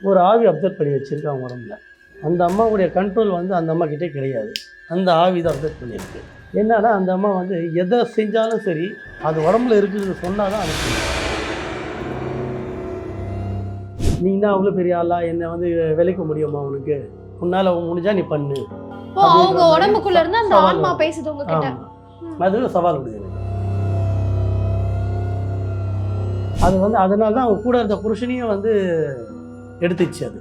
ஒரு ஆவி அப்சர்வ் பண்ணி வச்சிருக்கு அவங்க உடம்புல. அந்த அம்மாவுடைய கண்ட்ரோல் வந்து அந்த அம்மா கிட்டே கிடையாது. அந்த ஆவி தான் அப்சர்வ் பண்ணியிருக்கு. என்னன்னா அந்த அம்மா வந்து எதை செஞ்சாலும் சரி அது உடம்புல இருக்கிறது சொன்னால் தான் அது நீ தான் அவ்வளோ பெரிய ஆளா? என்னை வந்து விலைக்க முடியுமா உனக்கு? உன்னால் முடிஞ்சா நீ பண்ணு. அவங்க உடம்புக்குள்ள இருந்து அந்த ஆன்மா. பேசுது உங்ககிட்ட. ஆமாம் அது சவால் விடுது எனக்கு. அது வந்து அதனால தான் அவங்க கூட இருந்த புருஷனையும் வந்து எடுத்துச்சு அது.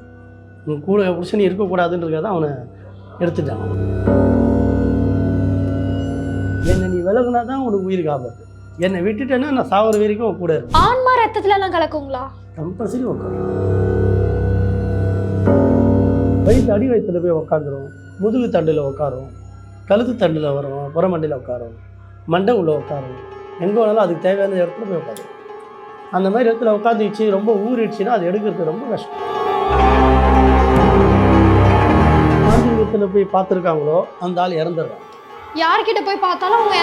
உன் கூட புருஷனி இருக்கக்கூடாதுன்றதுக்காக தான் அவனை எடுத்துட்டான். என்னை நீ விலகுனா தான் உனக்கு உயிருக்கு ஆபத்து என்னை விட்டுட்டேன்னா நான் சாவர வரைக்கும் கூட இருப்பேன். ஆன்மா ரத்தத்துல எல்லாம் கலக்குங்களா? கம்பல்சரி உட்காரும் வயிற்று அடி வயிற்றுல போய் உட்காந்துரும் முதுகு தண்டில் உட்காரும் கழுத்து தண்டில் வரும். புறமண்டையில் உட்காரும் மண்டை உள்ள உட்காரும் எங்கே வேணாலும் அதுக்கு தேவையான இடத்துல போய் உட்காரும் அந்த மாதிரி இடத்துல உட்காந்துச்சு ரொம்ப ஊறிடுச்சுன்னா அது எடுக்கிறது ரொம்ப கஷ்டம். மாந்திரிகத்தில் போய் பார்த்துருக்காங்களோ அந்த ஆள் இறந்துடுறான். யார்கிட்ட போய் பார்த்தாலும் அவங்க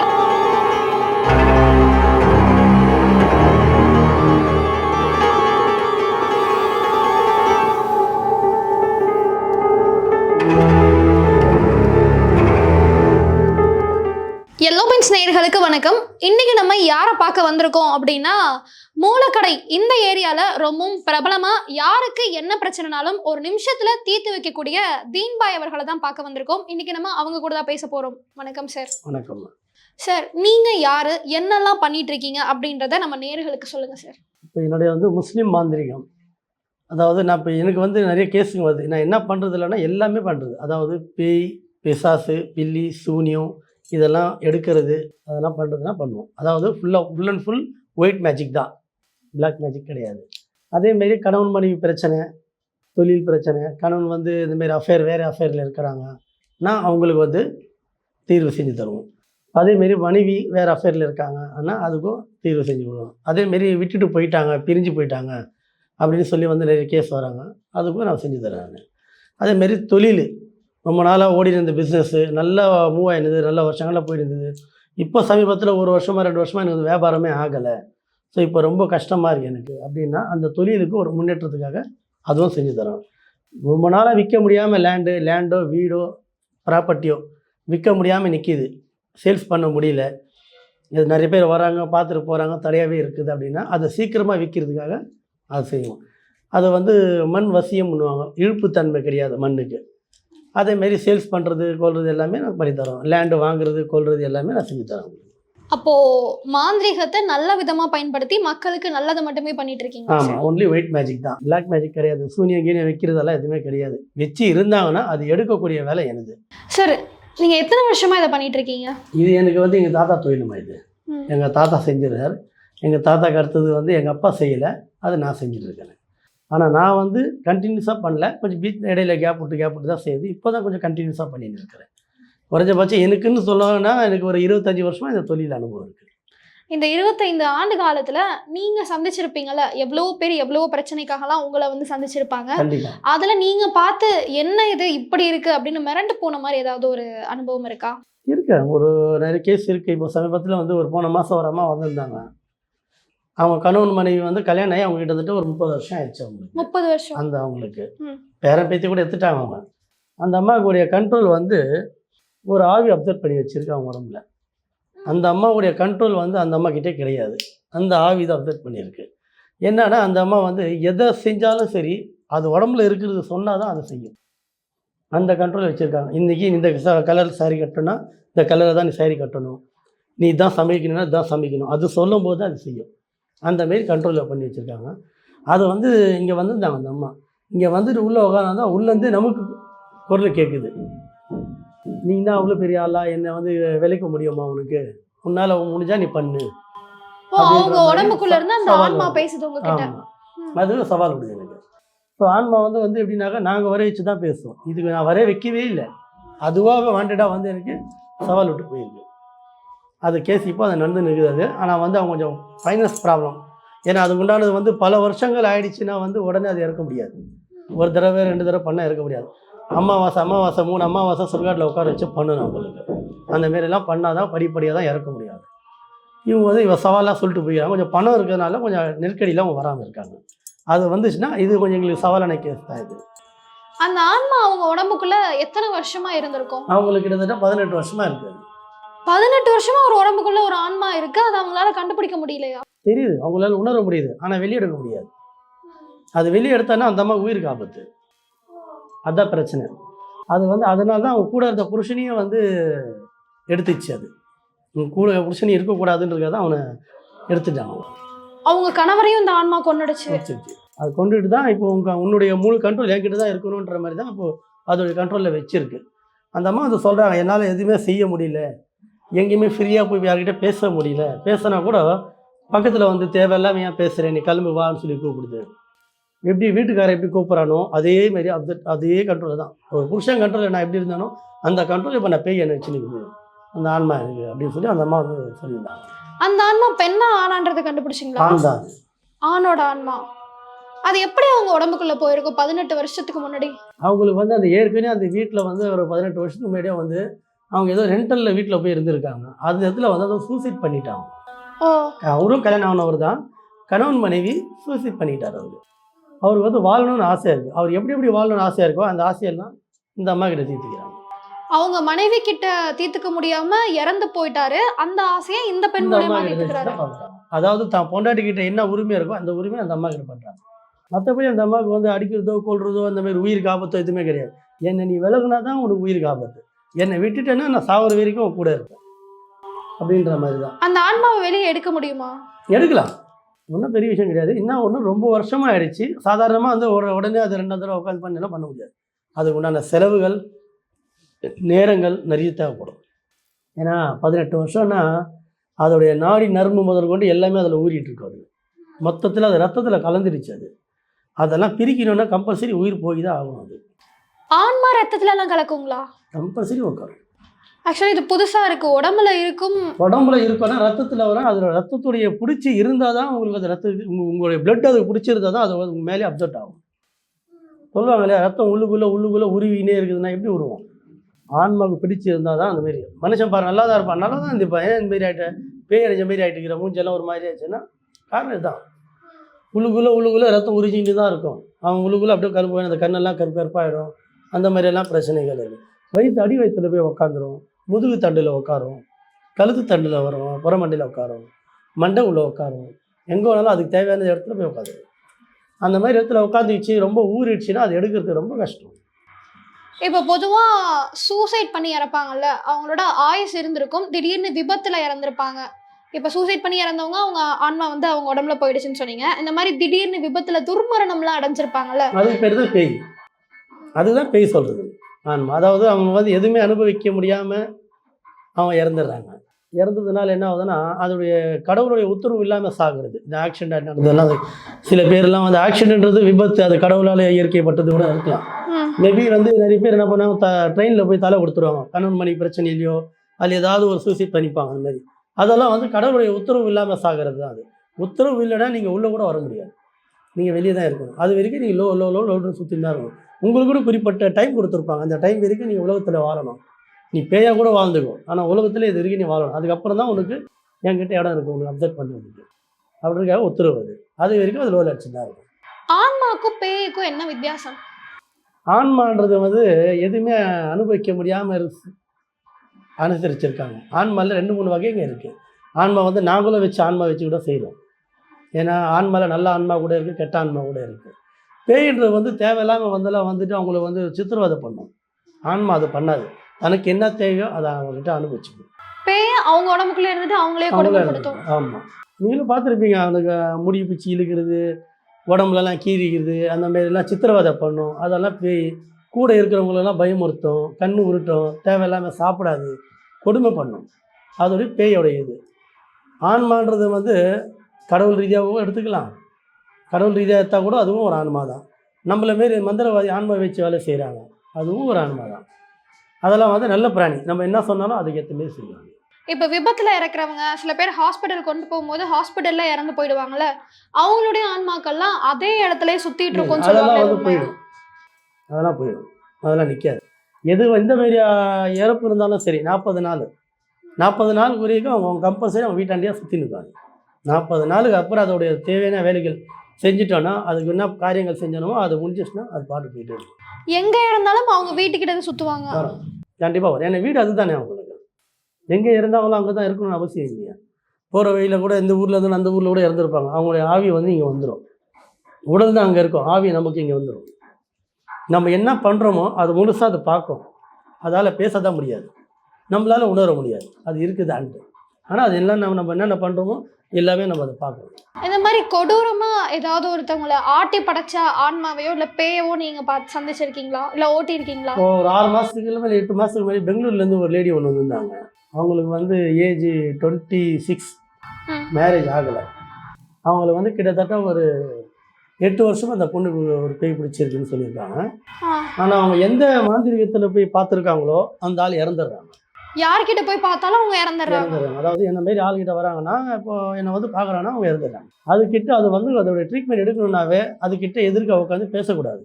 எல்லோ பென்ஸ் நேயர்களுக்கு வணக்கம். இன்னைக்கு நம்ம யாரை பார்க்க வந்திருக்கோம் அப்படின்னா மூலக்கடை இந்த ஏரியால ரொம்பவும் பிரபலமா யாருக்கு என்ன பிரச்சனைனாலும் ஒரு நிமிஷத்துல தீர்த்து வைக்கக்கூடிய தீன்பாய் அவர்களை தான் பார்க்க வந்திருக்கோம். இன்னைக்கு நம்ம அவங்க கூட தான் பேச போறோம். வணக்கம் சார் வணக்கம். சார் நீங்க யாரு? என்னெல்லாம் பண்ணிட்டு இருக்கீங்க அப்படின்றத நம்ம நேயர்களுக்கு சொல்லுங்க சார் இப்போ என்னுடைய வந்து முஸ்லீம் மாந்திரிகம். அதாவது நான் இப்போ எனக்கு வந்து நிறைய கேஸுங்க வருது. நான் என்ன பண்ணுறது இல்லைன்னா எல்லாமே பண்ணுறது அதாவது பேய் பிசாசு பில்லி சூனியம் இதெல்லாம் எடுக்கிறது அதெல்லாம் பண்ணுறதுனா பண்ணுவோம். அதாவது ஃபுல்லாக full and full white magic தான். பிளாக் மேஜிக் கிடையாது. அதேமாரி கணவன் மனைவி பிரச்சனை தொழில் பிரச்சனை கணவன் வந்து இந்தமாரி அஃபேர் வேறு அஃபேரில் இருக்கிறாங்கன்னா அவங்களுக்கு வந்து தீர்வு செஞ்சு தருவோம். அதேமாரி மனைவி வேறு அஃபேரில் இருக்காங்க ஆனால் அதுக்கும் தீர்வு செஞ்சு கொடுவோம் அதேமாரி விட்டுட்டு போயிட்டாங்க பிரிஞ்சு போயிட்டாங்க அப்படின்னு சொல்லி வந்து நிறைய கேஸ் வராங்க அதுக்கும் நான் செஞ்சு தர்றேன் அதேமாரி தொழில் ரொம்ப நாளாக ஓடி இருந்த பிஸ்னஸ்ஸு நல்லா மூவ் ஆயிருந்தது நல்ல வருஷங்களாக போயிருந்தது. இப்போ சமீபத்தில் ஒரு வருஷமாக ரெண்டு வருஷமாக எனக்கு வியாபாரமே ஆகலை. ஸோ இப்போ ரொம்ப கஷ்டமாக இருக்குது எனக்கு. அப்படின்னா அந்த தொழிலுக்கு ஒரு முன்னேற்றத்துக்காக அதுவும் செஞ்சு தரோம் ரொம்ப நாளாக விற்க முடியாமல் லேண்டு லேண்டோ வீடோ ப்ராப்பர்ட்டியோ விற்க முடியாமல் நிற்கிது சேல்ஸ் பண்ண முடியல. இது நிறைய பேர் வராங்க பார்த்துட்டு போகிறாங்க தடையாகவே இருக்குது அப்படின்னா அதை சீக்கிரமாக விற்கிறதுக்காக அதை செய்வோம் அதை வந்து மண் வசியம் பண்ணுவாங்க இழுப்புத்தன்மை கிடையாது மண்ணுக்கு. அதேமாரி சேல்ஸ் பண்ணுறது கொள்வது எல்லாமே நான் பண்ணி தரோம். லேண்டு வாங்குறது கொள்வது எல்லாமே நான் செஞ்சு தரேன் அப்போ மாந்திரீகத்தை நல்ல விதமா பயன்படுத்தி மக்களுக்கு நல்லதை மட்டுமே பண்ணிட்டு இருக்கீங்க. ஆமாம் ஒன்லி ஒயிட் மேஜிக் தான். பிளாக் மேஜிக் கிடையாது. சூனியம் கீனியம் வைக்கிறதெல்லாம் எதுவுமே கிடையாது. வச்சு இருந்தாங்கன்னா அது எடுக்கக்கூடிய வேலை எனது. சார் நீங்க எத்தனை வருஷமா இதை பண்ணிட்டு இருக்கீங்க? இது எனக்கு வந்து எங்கள் தாத்தா தொழிலுமா இது. எங்கள் தாத்தா செஞ்சிருக்கார். எங்கள் தாத்தாக்கு அடுத்தது வந்து எங்கள் அப்பா செய்யலை. அது நான் செஞ்சுட்டு இருக்கேன். ஆனால் நான் வந்து கண்டினியூஸாக பண்ணல. கொஞ்சம் பீச் இடையில கேப் விட்டு கேப் விட்டு தான் செய்யுது. இப்போ தான் கொஞ்சம் கண்டினியூஸாக பண்ணிட்டு இருக்கிறேன். குறைஞ்சபட்சம் எனக்குன்னு சொல்லணும்னா எனக்கு ஒரு இருபத்தஞ்சி வருஷமாக இந்த தொழில் அனுபவம் இருக்குது இந்த இருபத்தைந்து ஆண்டு காலத்துல நீங்க சந்திச்சிருப்பீங்கல்ல எவ்வளவோ பேர் எவ்வளவோ பிரச்சனைக்காகலாம் உங்களை வந்து சந்திச்சிருப்பாங்க. அதுல நீங்க பார்த்து என்ன இது இப்படி இருக்கு அப்படின்னு மிரண்டு போன மாதிரி ஏதாவது ஒரு அனுபவம் இருக்கா? இருக்கு ஒரு நிறைய கேஸ் இருக்குது இப்போ சமீபத்தில் வந்து ஒரு போன மாதம் ஒரு அம்மா வந்திருந்தாங்க. அவங்க கணவன் மனைவி வந்து கல்யாணம் ஆகி அவங்க கிட்டத்தட்ட ஒரு முப்பது வருஷம் ஆயிடுச்சு அவங்களுக்கு. முப்பது வருஷம். அந்த அவங்களுக்கு. பேரன் பேத்தி கூட எடுத்துட்டாங்க அவங்க. அந்த அம்மாவுடைய கண்ட்ரோல் வந்து ஒரு ஆவி அப்சர்வ் பண்ணி வச்சிருக்கு அவங்க உடம்புல. அந்த அம்மாவுடைய கண்ட்ரோல் வந்து அந்த அம்மா கிட்டே கிடையாது. அந்த ஆவி தான் அப்சர்வ் பண்ணியிருக்கு. என்னன்னா அந்த அம்மா வந்து எதை செஞ்சாலும் சரி அது உடம்புல இருக்கிறது சொன்னால் தான் அதை செய்யும். அந்த கண்ட்ரோல் வச்சுருக்காங்க. இன்றைக்கி இந்த கலர் saree கட்டணும்னா இந்த கலரை தான் நீ saree கட்டணும். நீ இதான் சமைக்கணும்னா இதான் சமைக்கணும். அது சொல்லும் போது தான் அது செய்யும். அந்த மாரி கண்ட்ரோலில் பண்ணி வச்சுருக்காங்க. அது வந்து இங்கே வந்திருந்தாங்க அந்த அம்மா. இங்கே வந்துட்டு உள்ளே உட்காந்தா உள்ளேருந்து நமக்கு குரல் கேட்குது நீ தான் அவ்வளோ பெரிய ஆளா? என்னை வந்து விலைக்க முடியுமா உனக்கு? உன்னால் முடிஞ்சா நீ பண்ணு. அவங்க உடம்புக்குள்ள இருந்து அந்த ஆன்மா. பேசுது உங்ககிட்ட. அது சவால் விடுது எனக்கு. ஸோ ஆன்மா வந்து வந்து எப்படின்னாக்கா நாங்கள் வர வச்சு தான் பேசுவோம். இதுக்கு நான் வர வைக்கவே இல்லை. அதுவாக வாண்டடாக வந்து எனக்கு சவால் விட்டு போயிருக்கு. அது கேஸ் இப்போ அது நடந்து நிற்குது. அது ஆனால் வந்து அவங்க கொஞ்சம் ஃபைனான்ஸ் ப்ராப்ளம் ஏன்னா அதுக்கு உண்டானது வந்து பல வருஷங்கள் ஆயிடுச்சுன்னா வந்து உடனே அது இறக்க முடியாது. ஒரு தடவை ரெண்டு தடவை பண்ண இறக்க முடியாது. அமாவாசை அமாவாசை மூணு அமாவாசை சுடுகாட்டில் உட்கார வச்சு பண்ணணும் அவங்களுக்கு அந்த மாரிலாம் பண்ணால் தான் படிப்படியாக தான் இறக்க முடியாது. இவங்க வந்து இவ சவாலாக சொல்லிட்டு போயிடறாங்க. கொஞ்சம் பணம் இருக்கிறதுனால கொஞ்சம் நெருக்கடியில் அவங்க வராமல் இருக்காங்க. அது வந்துச்சுன்னா இது கொஞ்சம் எங்களுக்கு சவாலான கேஸ் தான் இது. அந்த ஆன்மா அவங்க உடம்புக்குள்ள எத்தனை வருஷமா இருந்திருக்கும்? அவங்களுக்கு கிட்டத்தட்ட பதினெட்டு வருஷமா இருக்குது பதினெட்டு வருஷமா ஒரு உடம்புக்குள்ள ஒரு ஆன்மா இருக்கு அதை அவங்களால கண்டுபிடிக்க முடியலையா? தெரியுது அவங்களால உணர முடியுது ஆனால் வெளியே எடுக்க முடியாது. அது வெளியே எடுத்தான்னா அந்த அம்மா உயிருக்கு ஆபத்து. அதான் பிரச்சனை. அது வந்து அதனால தான் அவங்க கூட இருந்த புருஷனையும் வந்து எடுத்துச்சு அது. கூட புருஷனி இருக்கக்கூடாதுன்றதுக்காக தான் அவனை எடுத்துட்டான். அவங்க கணவரையும் இந்த ஆன்மா வச்சிருச்சு அது கொண்டுட்டு தான் இப்போ உங்க உன்னுடைய முழு கண்ட்ரோல் என்கிட்ட தான் இருக்கணுன்ற மாதிரி தான் இப்போ அதோடைய கண்ட்ரோலில் வச்சிருக்கு. அந்த அம்மா வந்து சொல்கிறாங்க என்னால் எதுவுமே செய்ய முடியல. எங்கேயுமே ஃப்ரீயாக போய் யார்கிட்ட பேச முடியல. பேசினா கூட பக்கத்தில் வந்து தேவையில்லாம ஏன் பேசுகிறேன் நீ கிளம்பி வான்னு சொல்லி கூப்பிடுது. எப்படி வீட்டுக்காரர் எப்படி கூப்பிட்றானோ அதே மாதிரி அப்செட் அதே கண்ட்ரோல் தான். ஒரு புருஷன் கண்ட்ரோலில் நான் எப்படி இருந்தானோ அந்த கண்ட்ரோல் இப்போ நான் பேய் என்ன வச்சு நிற்குது அந்த ஆன்மா இருக்குது அப்படின்னு சொல்லி அந்த அம்மா வந்து சொல்லியிருந்தாங்க. அந்த ஆன்மா பெண்ணா ஆனான்றதை கண்டுபிடிச்சிங்களா? ஆண் தான் அது. ஆணோட ஆன்மா. அது எப்படி அவங்க உடம்புக்குள்ள போயிருக்கும் பதினெட்டு வருஷத்துக்கு முன்னாடி? அவங்களுக்கு வந்து அந்த ஏற்கனவே அந்த வீட்டில் வந்து ஒரு பதினெட்டு வருஷத்துக்கு முன்னாடியே வந்து அவங்க ஏதோ ரெண்டலில் வீட்டில் போய் இருந்திருக்காங்க. அந்த இடத்துல வந்து அதை சூசைட் பண்ணிட்டாங்க. அவரும் கல்யாணம் ஆனவர் தான் கணவன் மனைவி சூசைட் பண்ணிட்டார் அவர். அவருக்கு வந்து வாழணும்னு ஆசையாக இருக்குது அவர் எப்படி எப்படி வாழணும்னு ஆசையாக இருக்கோ அந்த ஆசையெல்லாம் இந்த அம்மா கிட்ட தீர்த்துக்கிறாங்க. அவங்க மனைவி கிட்ட தீர்த்துக்க முடியாம இறந்து போயிட்டாரு. அந்த ஆசையை இந்த பெண் மூலியமா தீர்த்துக்கிறாரு. அதாவது தான் பொண்டாட்டி கிட்ட என்ன உரிமை இருக்கோ அந்த உரிமை அந்த அம்மா கிட்ட பண்ணுறாங்க மற்றபடி அந்த அம்மாவுக்கு வந்து அடிக்கிறதோ கொள்றதோ அந்த மாதிரி உயிருக்கு ஆபத்தோ எதுவுமே கிடையாது. என்னை நீ விலகுனா தான் உனக்கு உயிருக்கு ஆபத்து என்னை விட்டுட்டேன்னா நான் சாவர வரைக்கும் கூட இருப்பேன். அப்படின்ற மாதிரி தான் அந்த ஆன்மாவை வெளியே எடுக்க முடியுமா? எடுக்கலாம். ஒன்றும் பெரிய விஷயம் கிடையாது. இன்னும் ஒன்றும் ரொம்ப வருஷமாக ஆயிடுச்சு. சாதாரணமாக வந்து ஒரு உடனே அது ரெண்டாவது தடவை உட்காந்து பண்ணலாம் பண்ண முடியாது. அதுக்கு உண்டான செலவுகள் நேரங்கள் நிறைய தேவைப்படும். ஏன்னா பதினெட்டு வருஷம்னா அதோடைய நாடி நரம்பு முதல் கொண்டு எல்லாமே அதில் ஊறிட்டு இருக்கு அது. மொத்தத்தில் அது ரத்தத்தில் கலந்துடுச்சு அது. அதெல்லாம் பிரிக்கணும்னா கம்பல்சரி உயிர் போய் தான் ஆகும் அது. ஆன்மா ரத்தத்துல எல்லாம் கலக்குங்களா? கம்பல்சரி உட்காரும் ஆக்சுவலி இது புதுசா இருக்கு. உடம்புல இருக்கும். உடம்புல இருக்குன்னா ரத்தத்தில் வரும். அதில் ரத்தத்துடைய பிடிச்சி இருந்தால் தான் உங்களுக்கு அது ரத்த உங்க- உங்களுடைய பிளட் அது பிடிச்சிருந்தா தான் அது வந்து உங்க மேலே அப்செட் ஆகும். சொல்லுவாங்க இல்லையா? ரத்தம் உள்ளுக்குள்ளே உள்ளுக்குள்ளே உருவினே இருக்குதுன்னா எப்படி உருவோம்? ஆன்மாவுக்கு பிடிச்சி இருந்தால் தான் அந்த மாதிரி மனுஷன் பாரு நல்லா தான் இருப்பான். நல்லா தான் இருப்பான் ஏன் இந்த மாதிரி ஆகிட்டேன் பேய் அடைஞ்ச மாதிரி ஆகிட்டுக்கிற மூஞ்செல்லாம் ஒரு மாதிரி ஆச்சுன்னா காரணம் இதுதான். உள்ளுக்குள்ளே உள்ளுக்குள்ளே ரத்தம் உறிஞ்சிட்டு தான் இருக்கும். அவன் உள்ளுக்குள்ளே அப்படியே கருப்பு அந்த கண்ணெல்லாம் கருப்பு கருப்பாயிடும். அந்த மாதிரியெல்லாம் பிரச்சனைகள் இருக்குது வயிற்று அடி வயிற்றுல போய் உக்காந்துரும். முதுகு தண்டில் உட்காரும் கழுத்து தண்டில் வரும். புறமண்டையில் உட்காரும் மண்டை உள்ள உட்காரும் எங்கே வேணாலும் அதுக்கு தேவையான இடத்துல போய் உட்காந்துரும் அந்த மாதிரி இடத்துல உட்காந்துச்சு ரொம்ப ஊறிடுச்சுன்னா அது எடுக்கிறது ரொம்ப கஷ்டம். இப்ப பொதுவா சூசைட் பண்ணி இறப்பாங்கல்ல அவங்களோட ஆயுஸ் இருந்திருக்கும். திடீர்னு விபத்துல இறந்திருப்பாங்க. இப்ப சூசைட் பண்ணி இறந்தவங்க அவங்க ஆன்மா வந்து அவங்க உடம்புல போயிடுச்சுன்னு சொன்னீங்க. இந்த மாதிரி திடீர்னு விபத்துல துர்மரணம்லாம் அடைஞ்சிருப்பாங்கல்ல. அது பேர் தான் பேய். அதுதான் பேய் சொல்கிறது ஆன்மா அதாவது அவங்க வந்து எதுவுமே அனுபவிக்க முடியாமல் அவன் இறந்துடுறாங்க. இறந்ததுனால என்ன ஆகுதுன்னா அதோடைய கடவுளுடைய உத்தரவு இல்லாமல் சாகுறது. இந்த ஆக்சிடென்ட் நடந்ததெல்லாம் அது சில பேர்லாம் வந்து ஆக்சிடென்ட்ன்றது விபத்து அது கடவுளால் இயற்கைப்பட்டது கூட இருக்கலாம். மேபி வந்து நிறைய பேர் என்ன பண்ணுவாங்க த ட்ரெயினில் போய் தலை கொடுத்துருவாங்க. கணவன் மணி பிரச்சனையிலையோ அதில் ஏதாவது ஒரு சூசைட் பண்ணிப்பாங்க அந்த மாதிரி. அதெல்லாம் வந்து கடவுளுடைய உத்தரவு இல்லாமல் சாகிறது தான் அது. உத்தரவு இல்லைன்னா நீங்கள் உள்ளே கூட வர முடியாது. நீங்கள் வெளியே தான் இருக்கணும். அது வரைக்கும் நீங்கள் லோ லோ லோ லோன்னு சுற்றின்னு தான் இருக்கணும். உங்களுக்கு கூட குறிப்பிட்ட டைம் கொடுத்துருப்பாங்க. அந்த டைம் வரைக்கும் நீங்கள் உலகத்தில் வாழணும். நீ பேயாக கூட வாழ்ந்துக்கோ. ஆனால் உலகத்தில் இது வரைக்கும் நீ வாழணும். அதுக்கப்புறம் தான் உனக்கு என்கிட்ட இடம் இருக்குது உனக்கு அப்செட் பண்ணுறதுக்கு அப்படின்றக்காக உத்தரவு அது. அது வரைக்கும் அது லோ லட்சம் தான் இருக்கும். ஆன்மாக்கும் பேய்க்கும் என்ன வித்தியாசம்? ஆன்மான்றது வந்து எதுவுமே அனுபவிக்க முடியாமல் இருக்கு அனுசரிச்சிருக்காங்க. ஆன்மாவில் ரெண்டு மூணு வகைங்க இருக்குது ஆன்மா வந்து நாங்களும் வச்சு ஆன்மா வச்சு கூட செய்கிறோம் ஏன்னா ஆன்மாவில் நல்ல ஆன்மா கூட இருக்குது கெட்ட ஆன்மா கூட இருக்குது பேயின்றது வந்து தேவையில்லாமல் வந்தெல்லாம் வந்துட்டு அவங்கள வந்து சித்திரவதை பண்ணும். ஆன்மா அது பண்ணாது. தனக்கு என்ன தேவையோ அதை அவங்ககிட்ட அனுபவிச்சுக்கும். பேய் அவங்க உடம்புக்குள்ள இருந்துட்டு அவங்களே கொடுமைப்படுத்தும் ஆமாம் நீங்களும் பார்த்துருப்பீங்க அவனுக்கு முடி பிச்சு இழுக்கிறது உடம்புலலாம் கீறிக்கிறது அந்த மாதிரிலாம் சித்திரவதை பண்ணும். அதெல்லாம் பேய் கூட இருக்கிறவங்களெல்லாம் பயமுறுத்தும் கண்ணு உருட்டும் தேவையில்லாமல் சாப்பிடாது. கொடுமை பண்ணும். அதோடைய பேயோடைய இது. ஆன்மான்றது வந்து கடவுள் ரீதியாகவும் எடுத்துக்கலாம். கடவுள் ரீதியாக எடுத்தால் கூட அதுவும் ஒரு ஆன்மா தான். நம்மள மாரி மந்திரவாதி ஆன்மா வச்சு வேலை செய்கிறாங்க அதுவும் ஒரு ஆன்மா தான். அதெல்லாம் வந்து நல்ல பிராணி. நம்ம என்ன சொன்னாலும் அதுக்கு ஏற்ற மாரி செய்வாங்க. இப்ப விபத்துல இறக்குறவங்க சில பேர் ஹாஸ்பிட்டல் கொண்டு போகும்போது ஹாஸ்பிட்டல்ல இறந்து போயிடுவாங்கல்ல அவங்களுடைய ஆன்மாக்கள்லாம் அதே இடத்துல சுத்திட்டு இருக்கும்னு அதெல்லாம் வந்து? போயிடும். அதெல்லாம் போயிடும். அதெல்லாம் நிற்காது எது எந்த மாரி இறப்பு இருந்தாலும் சரி நாற்பது நாள். நாற்பது நாள் வரைக்கும் அவங்க கம்பல்சரி அவங்க வீட்டாண்டியாக சுற்றி நிற்பாங்க நாற்பது நாளுக்கு அப்புறம் அதோடைய தேவையான வேலைகள் செஞ்சிட்டோன்னா அதுக்கு என்ன காரியங்கள் செஞ்சனமோ அது முடிஞ்சிச்சுன்னா அது பாட்டு போயிட்டு இருக்கும். எங்க இருந்தாலும் அவங்க வீட்டுக்கிட்ட வரும் கண்டிப்பாக வரும். ஏன்னா வீடு அதுதானே அவங்களுக்கு. எங்கே இருந்தாலும் அங்கே தான் இருக்கணும்னு அவசியம் இல்லையா. போகிற வழியில் கூட இந்த ஊரில் இருந்து அந்த ஊரில் கூட இறந்துருப்பாங்க. அவங்களுடைய ஆவி வந்து இங்கே வந்துடும் உடல் தான் அங்கே இருக்கும். ஆவி நமக்கு இங்கே வந்துடும் நம்ம என்ன பண்ணுறோமோ அது முழுசாக அது பார்க்கும். அதால் பேச தான் முடியாது. நம்மளால் உணர முடியாது. அது இருக்குது ஆனால் அது எல்லாம் நம்ம நம்ம என்னென்ன பண்ணுறோமோ எல்லாமே நம்ம அதை பார்க்கணும். இந்த மாதிரி கொடூரமா ஏதாவது ஒருத்தவங்கள ஆட்டி படைச்ச ஆன்மாவையோ இல்ல பேயவோ நீங்க பார்த்து சந்திச்சிருக்கீங்களா? இல்ல ஓட்டி இருக்கீங்களா ஒரு ஆறு மாதத்துக்கு இல்லை எட்டு மாதத்துக்கு முன்னாடி பெங்களூர்லேருந்து ஒரு லேடி ஒன்று வந்திருந்தாங்க. அவங்களுக்கு வந்து ஏஜ் டுவெண்ட்டி சிக்ஸ். மேரேஜ் ஆகலை. அவங்களுக்கு வந்து கிட்டத்தட்ட ஒரு எட்டு வருஷமா அந்த பொண்ணுக்கு ஒரு பேய் பிடிச்சிருக்குன்னு சொல்லியிருக்காங்க. ஆனால் அவங்க எந்த மாந்திரிகத்தில் போய் பார்த்துருக்காங்களோ அந்த ஆள் இறந்துடுறாங்க. யார்கிட்ட போய் பார்த்தாலும் அவங்க இறந்துடுறாங்க. அதாவது என்ன மாரி ஆள்கிட்ட வராங்கன்னா இப்போ என்னை வந்து பார்க்குறாங்கன்னா அவங்க இறந்துடுறாங்க. அதுக்கிட்ட அது வந்து அதோட ட்ரீட்மெண்ட் எடுக்கணும்னாவே அதுக்கிட்ட எதிர்க்க உட்காந்து பேசக்கூடாது.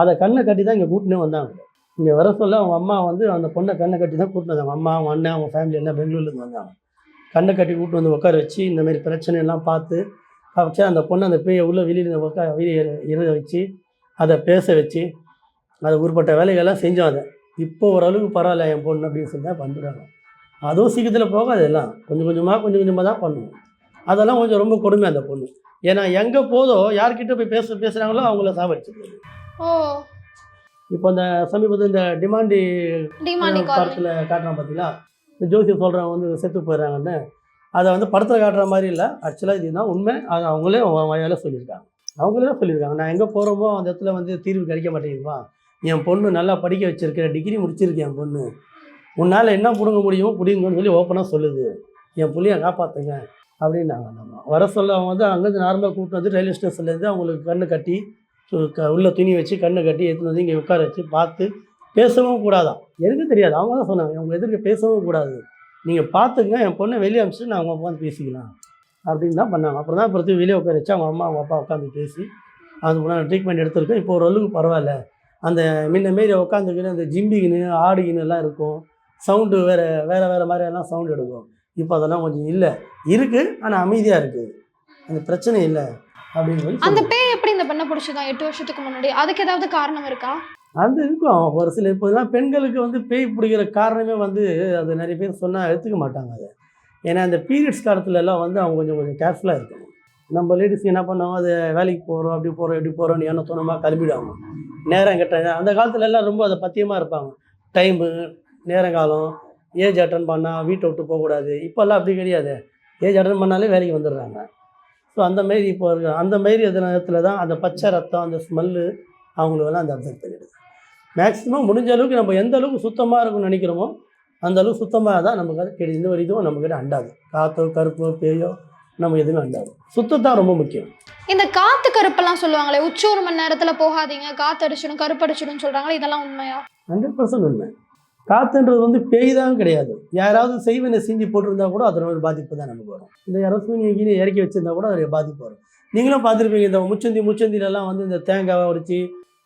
அதை கண்ணை கட்டி தான் இங்கே கூட்டினே வந்தாங்க. இங்கே வர சொல்ல அவங்க அம்மா வந்து அந்த பொண்ணை கண்ணை கட்டி தான் கூட்டினு வந்தாங்க. அம்மா அவங்க அண்ணன் அவங்க ஃபேமிலி எல்லாம் பெங்களூர்லேருந்து வந்தாங்க. கண்ணை கட்டி கூட்டு வந்து உட்கார வச்சு இந்த மாதிரி பிரச்சனை எல்லாம் பார்த்து வச்சு அந்த பொண்ணை அந்த பேயை உள்ள வெளியில் உட்கா வெளியே இரு வச்சு அதை பேச வச்சு அதை உருப்பட்ட வேலைகள்லாம் செஞ்சோம் அதை. இப்போ ஓரளவுக்கு பரவாயில்ல என் பொண்ணு அப்படின்னு சொல்லி தான் பண்ணுறாங்க அதுவும் சீக்கிரத்தில் போகாது எல்லாம். கொஞ்சம் கொஞ்சமாக கொஞ்சம் கொஞ்சமாக தான் பண்ணுவோம். அதெல்லாம் கொஞ்சம் ரொம்ப கொடுமை அந்த பொண்ணு. ஏன்னா எங்கே போதோ யார்கிட்ட போய் பேச பேசுகிறாங்களோ அவங்கள சாவடிச்சிருக்காங்க ஓ. இப்போ இந்த சமீபத்தில் இந்த டிமாண்டி படத்தில் காட்டுறான் பார்த்தீங்களா இந்த ஜோசியம் சொல்கிறவங்க வந்து செத்து போயிடுறாங்கன்னு. அதை வந்து படத்தில் காட்டுற மாதிரி இல்லை. ஆக்சுவலாக இதுதான் உண்மை? அது அவங்களே வாயால் சொல்லியிருக்காங்க. அவங்களே சொல்லியிருக்காங்க. நான் எங்கே போகிறோமோ அந்த இடத்துல வந்து தீர்வு கிடைக்க மாட்டேங்குதுப்பா என் பொண்ணு நல்லா படிக்க வச்சுருக்கேன் டிகிரி முடிச்சிருக்கேன் என் பொண்ணு. உன்னால் என்ன பிடுங்க முடியுமோ பிடிங்கன்னு சொல்லி ஓப்பனாக சொல்லுது. என் புள்ளியை காப்பாற்றுங்க அப்படின்னாங்க நம்ம வர சொல்ல அவங்க வந்து அங்கேருந்து நார்மலாக கூப்பிட்டு வந்து ரயில்வே ஸ்டேஷன்லேருந்து அவங்களுக்கு கண்ணு கட்டி க- உள்ள துணி வச்சு கண்ணை கட்டி எடுத்துன்னு வந்து இங்கே உட்கார வச்சு பார்த்து பேசவும் கூடாதான். எனக்கு தெரியாது அவங்க தான் சொன்னாங்க. அவங்க எதிர்க்க பேசவும் கூடாது. நீங்கள் பார்த்துங்க என் பொண்ணை வெளியே அனுப்பிச்சிட்டு நான் அவங்க உட்காந்து பேசிக்கலாம். அப்படின்னு தான் பண்ணாங்க. அப்புறம் தான் பிறகு வெளியே உட்கார வச்சு அவங்க அம்மா அவங்க அப்பா உட்காந்து பேசி அது முன்னாடி ட்ரீட்மெண்ட் எடுத்திருக்கேன் இப்போ ஓரளவுக்கு பரவாயில்ல. அந்த முன்ன மாரி உட்காந்துக்கின்னு அந்த ஜிம்பிக்கின்னு ஆடிக்கின்னு எல்லாம் இருக்கும். சவுண்டு வேறு வேறு வேறு மாதிரியெல்லாம் சவுண்டு எடுக்கும். இப்போ அதெல்லாம் கொஞ்சம் இல்லை. இருக்குது ஆனால் அமைதியாக இருக்குது அந்த பிரச்சனை இல்லை அப்படின்னு சொல்லி அந்த. பேய் எப்படி இந்த பெண்ணை பிடிச்சதான் எட்டு வருஷத்துக்கு முன்னாடி? அதுக்கு ஏதாவது காரணம் இருக்கா? அது இருக்கும். ஒரு சில இப்போலாம் பெண்களுக்கு வந்து பேய் பிடிக்கிற காரணமே வந்து அது நிறைய பேர் சொன்னால் எடுத்துக்க மாட்டாங்க அதை. ஏன்னா அந்த பீரியட்ஸ் காலத்துல எல்லாம் வந்து அவங்க கொஞ்சம் கொஞ்சம் கேர்ஃபுல்லாக இருக்கணும். நம்ம லேடிஸ் என்ன பண்ணுவோம் அது வேலைக்கு போகிறோம் அப்படி போகிறோம் இப்படி போகிறோம்னு என்ன தோணுமா? கிளம்பிடுவாங்க. நேரம் கெட்ட அந்த காலத்துல எல்லாம் ரொம்ப அதை பத்தியமாக இருப்பாங்க. டைமு நேரங்காலம் ஏஜ் அட்டன் பண்ணால் வீட்டை விட்டு போகக்கூடாது. இப்போல்லாம் அப்படி கிடையாது. ஏஜ் அட்டன் பண்ணாலே வேலைக்கு வந்துடுறாங்க. ஸோ அந்த மாரி இப்போ இருக்க அந்த மாரி அது நேரத்தில் தான் அந்த பச்சை ரத்தம் அந்த ஸ்மெல்லு அவங்களுக்கெல்லாம் அந்த அப்சர்வ் பண்ணிடுது. மேக்ஸிமம் முடிஞ்ச அளவுக்கு நம்ம எந்த அளவுக்கு சுத்தமாக இருக்கும்னு நினைக்கிறோமோ அந்த அளவுக்கு சுத்தமாக தான் நமக்கு அது கிடை ஒரு இதுவும் நம்மக்கிட்ட அண்டாது. காற்றோ கருப்போ பேயோ நம்ம எதுவும் அண்டாது. சுத்தத்தான் ரொம்ப முக்கியம். இந்த காத்து கருப்பெல்லாம் சொல்லுவாங்களே உச்சி ஒரு மணி நேரத்துல போகாதீங்க காத்து அடிச்சிடும் கருப்பு அடிச்சிடும் சொல்றாங்களே இதெல்லாம் உண்மையா? ஹண்ட்ரட் பர்சன்ட் உண்மை. காற்றுன்றது வந்து பேய் தான் கிடையாது. யாராவது செய்வனை செஞ்சு போட்டிருந்தா கூட அதனோட பாதிப்பு தான் நமக்கு வரும். இந்த யாராவது சூனியை கீழே இறக்கி வச்சிருந்தா கூட அதோடைய பாதிப்பு வரும். நீங்களும் பார்த்துருப்பீங்க இந்த முச்சந்தி முச்சந்திலெல்லாம் வந்து இந்த தேங்காவை உடைச்சி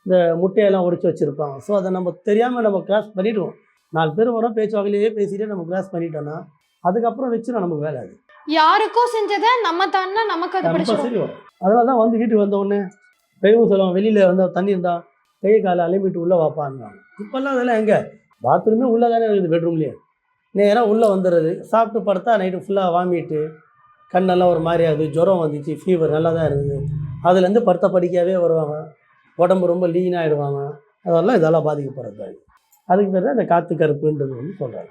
இந்த முட்டையெல்லாம் உடைச்சி வச்சுருப்பாங்க. ஸோ அதை நம்ம தெரியாமல் நம்ம கிராஸ் பண்ணிடுவோம். நாலு பேர் வரோம் பேச்சு வகையிலேயே பேசிட்டு நம்ம கிராஸ் பண்ணிட்டோம்னா அதுக்கப்புறம் வச்சிடும் நமக்கு வேலை அது. யாருக்கோ செஞ்சதை நம்ம தானே நமக்கு அது பிடிச்சிடும் அதனால தான் வந்து வீட்டுக்கு வந்த உடனே பெரியவங்க சொல்லுவாங்க வெளியில் வந்து தண்ணி இருந்தா கை காலை அலம்பிட்டு உள்ளே வாப்பான்னுவாங்க இப்போல்லாம் அதெல்லாம் எங்கே? பாத்ரூமே உள்ளே தானே இருக்குது பெட்ரூம்லேயே நேராக உள்ளே வந்துடுறது. சாப்பிட்டு படுத்தா நைட்டு ஃபுல்லாக வாமிட்டு கண்ணெல்லாம் ஒரு மாதிரி ஆகுது ஜுரம் வந்துச்சு ஃபீவர் நல்லா தான் இருந்தது அதுலேருந்து படுத்த படிக்காவே வருவாங்க. உடம்பு ரொம்ப லீனாக ஆகிடுவாங்க அதெல்லாம் இதெல்லாம் பாதிக்கப்படுறது அதுக்கு பேர் தான் இந்த காற்று கருப்புன்றது வந்து சொல்கிறாங்க